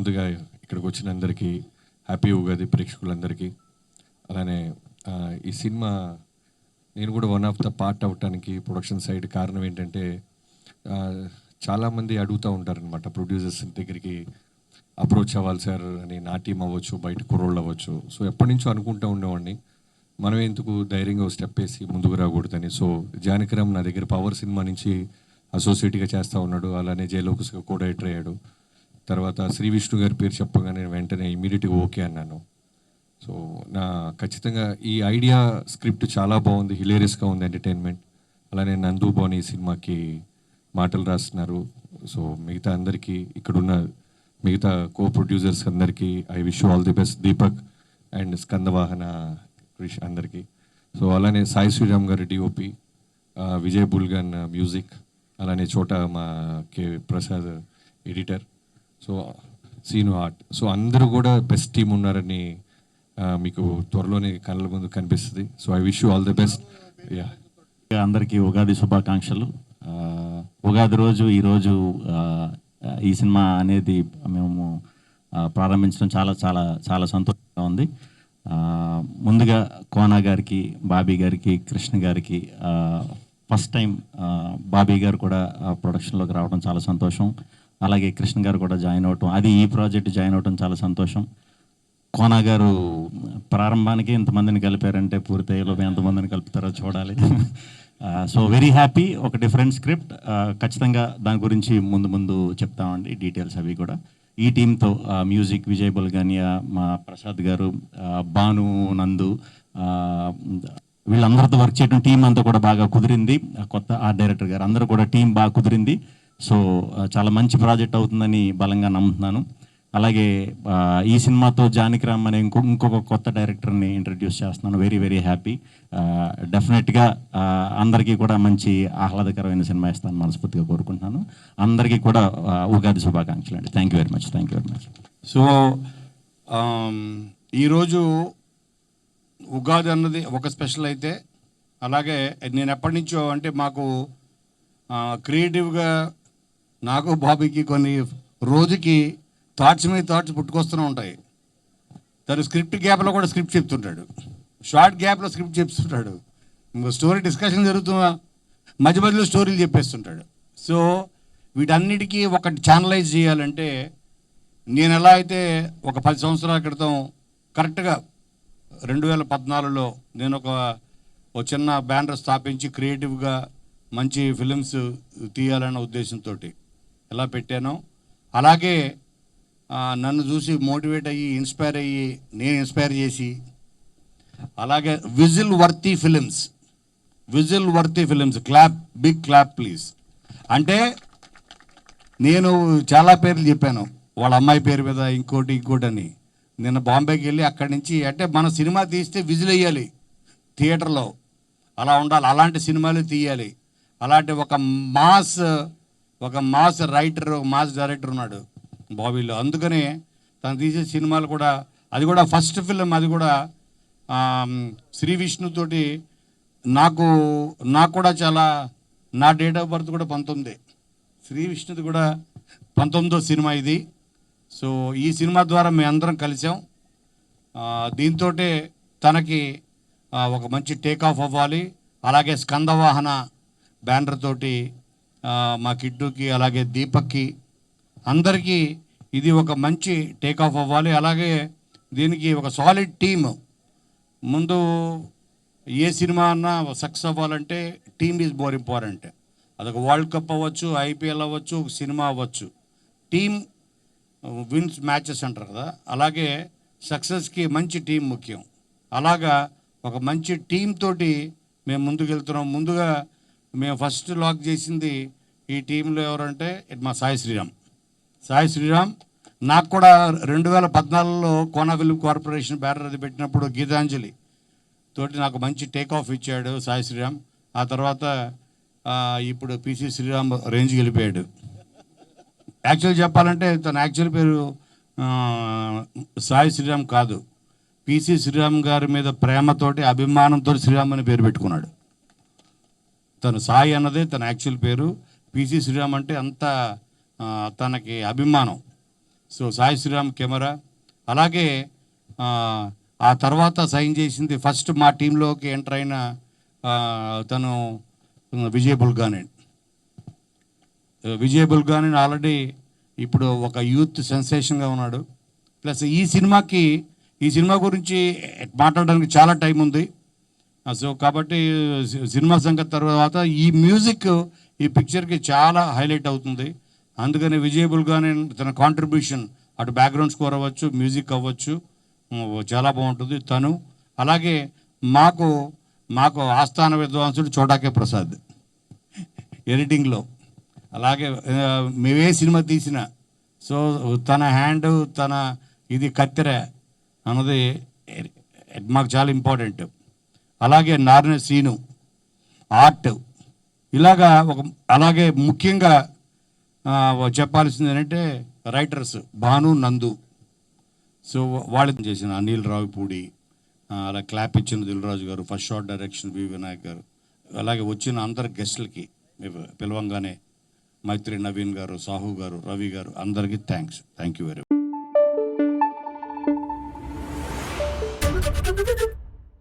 ముందుగా ఇక్కడికి వచ్చిన అందరికీ హ్యాపీ ఉగాది ప్రేక్షకులందరికీ. అలానే ఈ సినిమా నేను కూడా వన్ ఆఫ్ ద పార్ట్ అవటానికి ప్రొడక్షన్ సైడ్ కారణం ఏంటంటే చాలామంది అడుగుతూ ఉంటారనమాట ప్రొడ్యూసర్స్ దగ్గరికి అప్రోచ్ అవ్వాలి సార్ అని నా టీం అవ్వచ్చు బయట కుర్రోళ్ళు అవ్వచ్చు. సో ఎప్పటి నుంచో అనుకుంటూ ఉండేవాడిని. మనం ఎందుకు ధైర్యంగా స్టెప్ వేసి ముందుకు రాకూడదని? సో జానకిరామ్ నా దగ్గర పవర్ సినిమా నుంచి అసోసియేట్గా చేస్తూ ఉన్నాడు. అలానే జయలోకస్గా కూడా ఎంటర్ అయ్యాడు. తర్వాత శ్రీ విష్ణు గారి పేరు చెప్పగానే వెంటనే ఇమీడియట్గా ఓకే అన్నాను. సో నా ఖచ్చితంగా ఈ ఐడియా స్క్రిప్ట్ చాలా బాగుంది హిలేరియస్గా ఉంది ఎంటర్టైన్మెంట్ అలానే నందు బాని ఈ సినిమాకి మాటలు రాస్తున్నారు. సో మిగతా అందరికీ ఇక్కడున్న మిగతా కో ప్రొడ్యూసర్స్ అందరికీ I wish all the best Deepak and Skandavahana Krish అందరికీ. సో అలానే సాయి శ్రీరామ్ గారి డిఓపి విజయ్ బుల్గన్ మ్యూజిక్ అలానే చోట మా K Prasad editor. So Seenu art so అందరూ కూడా బెస్ట్ టీం ఉన్నారని మీకు త్వరలోనే కళ్ళ ముందు కనిపిస్తుంది. So I wish you all the best yeah అందరికీ ఉగాది శుభాకాంక్షలు. ఉగాది రోజు ఈరోజు ఈ సినిమా అనేది మేము ప్రారంభించడం చాలా చాలా చాలా సంతోషంగా ఉంది. ముందుగా కోనా గారికి బాబీ గారికి కృష్ణ గారికి ఫస్ట్ టైం బాబీ గారు కూడా ప్రొడక్షన్లోకి రావడం చాలా సంతోషం. అలాగే కృష్ణ గారు కూడా జాయిన్ అవటం అది ఈ ప్రాజెక్ట్ జాయిన్ అవటం చాలా సంతోషం. కోనా గారు ప్రారంభానికి ఇంతమందిని కలిపారంటే పూర్తయ్యేలోపు ఎంతమందిని కలుపుతారో చూడాలి. సో వెరీ హ్యాపీ ఒక డిఫరెంట్ స్క్రిప్ట్ uh, ఖచ్చితంగా దాని గురించి ముందు ముందు చెప్తామండి డీటెయిల్స్ అవి కూడా. ఈ టీంతో మ్యూజిక్ uh, విజయ్ బుల్గానియా మా ప్రసాద్ గారు uh, భాను నందు వీళ్ళందరితో వర్క్ చేయడం టీం అంతా కూడా బాగా కుదిరింది. కొత్త ఆర్ట్ డైరెక్టర్ గారు అందరూ కూడా టీం బాగా కుదిరింది. సో చాలా మంచి ప్రాజెక్ట్ అవుతుందని బలంగా నమ్ముతున్నాను. అలాగే ఈ సినిమాతో జానకిరామ్ అనే ఇంకో ఇంకొక కొత్త డైరెక్టర్ని ఇంట్రడ్యూస్ చేస్తున్నాను. వెరీ వెరీ హ్యాపీ డెఫినెట్గా అందరికీ కూడా మంచి ఆహ్లాదకరమైన సినిమా ఇస్తాను మనస్ఫూర్తిగా కోరుకుంటున్నాను. అందరికీ కూడా ఉగాది శుభాకాంక్షలు అండి. Thank you very much thank you very much so ఈరోజు ఉగాది అన్నది ఒక స్పెషల్ అయితే. అలాగే నేను ఎప్పటి నుంచో అంటే మాకు క్రియేటివ్గా నాకు బాబీకి కొన్ని రోజుకి థాట్స్ మీద థాట్స్ పుట్టుకొస్తూనే ఉంటాయి. తను స్క్రిప్ట్ గ్యాప్లో కూడా స్క్రిప్ట్ చెప్తుంటాడు. షార్ట్ గ్యాప్లో స్క్రిప్ట్ చెప్తుంటాడు. ఇంకో స్టోరీ డిస్కషన్ జరుగుతున్నా మధ్య మధ్యలో స్టోరీలు చెప్పేస్తుంటాడు. సో వీటన్నిటికీ ఒకటి ఛానలైజ్ చేయాలంటే నేను ఎలా అయితే ఒక పది సంవత్సరాల క్రితం కరెక్ట్గా రెండు వేల పద్నాలుగులో నేను ఒక ఒక చిన్న బ్యానర్ స్థాపించి క్రియేటివ్గా మంచి ఫిలిమ్స్ తీయాలన్న ఉద్దేశంతో ఎలా పెట్టానో. అలాగే నన్ను చూసి మోటివేట్ అయ్యి ఇన్స్పైర్ అయ్యి నేను ఇన్స్పైర్ చేసి అలాగే whistle worthy films. Whistle worthy films. Clap big clap please. అంటే నేను చాలా పేర్లు చెప్పాను. వాళ్ళ అమ్మాయి పేరు మీద ఇంకోటి ఇంకోటి అని నిన్న బాంబేకి వెళ్ళి అక్కడి నుంచి అంటే మన సినిమా తీస్తే విజిల్ వేయాలి. థియేటర్లో. అలా ఉండాలి. అలాంటి సినిమాలు తీయాలి. అలాంటి ఒక మాస్ ఒక మాస్ రైటర్ ఒక మాస్ డైరెక్టర్ ఉన్నాడు బాబీలో. అందుకనే తను తీసే సినిమాలు కూడా అది కూడా ఫస్ట్ ఫిల్మ్ అది కూడా శ్రీ విష్ణుతోటి నాకు నాకు కూడా చాలా నా డేట్ ఆఫ్ బర్త్ కూడా పంతొమ్మిది. శ్రీ విష్ణుది కూడా పంతొమ్మిదో సినిమా ఇది. సో ఈ సినిమా ద్వారా మేము అందరం కలిసాం. దీంతో తనకి ఒక మంచి టేక్ ఆఫ్ అవ్వాలి. అలాగే స్కందవాహన బ్యానర్ తోటి మా కిడ్డుకి అలాగే దీపక్కి అందరికీ ఇది ఒక మంచి టేక్ ఆఫ్ అవ్వాలి. అలాగే దీనికి ఒక సాలిడ్ టీమ్ ముందు ఏ సినిమా అన్నా సక్సెస్ అవ్వాలంటే టీమ్ ఈజ్ మోర్ ఇంపార్టెంట్ అదొక వరల్డ్ కప్ అవ్వచ్చు ఐపీఎల్ అవ్వచ్చు ఒక సినిమా అవ్వచ్చు. టీమ్ విన్స్ మ్యాచెస్ అంటారు కదా. అలాగే సక్సెస్కి మంచి టీం ముఖ్యం. అలాగా ఒక మంచి టీం తోటి మేము ముందుకు వెళ్తున్నాం ముందుగా మేము ఫస్ట్ లాక్ చేసింది ఈ టీంలో ఎవరంటే మా సాయి శ్రీరామ్. సాయి శ్రీరామ్ నాకు కూడా రెండు వేల పద్నాలుగులో కోనా కార్పొరేషన్ బ్యానర్ అది పెట్టినప్పుడు గీతాంజలి తోటి నాకు మంచి టేక్ ఆఫ్ ఇచ్చాడు సాయి శ్రీరామ్. ఆ తర్వాత ఇప్పుడు పిసి శ్రీరామ్ రేంజ్కి వెళ్ళిపోయాడు. యాక్చువల్ చెప్పాలంటే తన యాక్చువల్ పేరు సాయి శ్రీరామ్ కాదు. పిసి శ్రీరామ్ గారి మీద ప్రేమతోటి అభిమానంతో శ్రీరామ్ అని పేరు పెట్టుకున్నాడు. తను సాయి అన్నదే తన యాక్చువల్ పేరు. పిసి శ్రీరామ్ అంటే అంత తనకి అభిమానం. సో సాయి శ్రీరామ్ కెమెరా. అలాగే ఆ, తర్వాత సైన్ చేసింది ఫస్ట్ మా టీంలోకి ఎంటర్ అయిన తను విజయ్ బుల్గానే విజయ్ బుల్గానే ఆల్రెడీ ఇప్పుడు ఒక యూత్ సెన్సేషన్గా ఉన్నాడు. ప్లస్ ఈ సినిమాకి ఈ సినిమా గురించి మాట్లాడడానికి చాలా టైం ఉంది సో కాబట్టి సి- సినిమా సంగతి తర్వాత ఈ మ్యూజిక్ ఈ పిక్చర్కి చాలా హైలైట్ అవుతుంది. అందుకని విజయ్ బుల్గాని తన కాంట్రిబ్యూషన్ అటు బ్యాక్గ్రౌండ్ స్కోర్ అవ్వచ్చు మ్యూజిక్ అవ్వచ్చు చాలా బాగుంటుంది. తను అలాగే మాకు మాకు ఆస్థాన విద్వాంసుడు చోటాకే ప్రసాద్ ఎడిటింగ్లో. అలాగే మేమే సినిమా తీసిన. సో తన హ్యాండ్ తన ఇది కత్తెర అన్నది మాకు చాలా ఇంపార్టెంట్. అలాగే నారిన సీను ఆర్ట్. ఇలాగా ఒక అలాగే ముఖ్యంగా చెప్పాల్సింది ఏంటంటే రైటర్స్ భాను నందు. సో వాళ్ళు చేసిన అనిల్ రావిపూడి అలా క్లాప్ ఇచ్చిన Dil Raju garu first shot direction V Vinayak garu. అలాగే వచ్చిన అందరు గెస్టులకి పిలవంగానే మైత్రి నవీన్ గారు సాహు గారు రవి గారు అందరికీ థ్యాంక్స్ థ్యాంక్ యూ వెరీ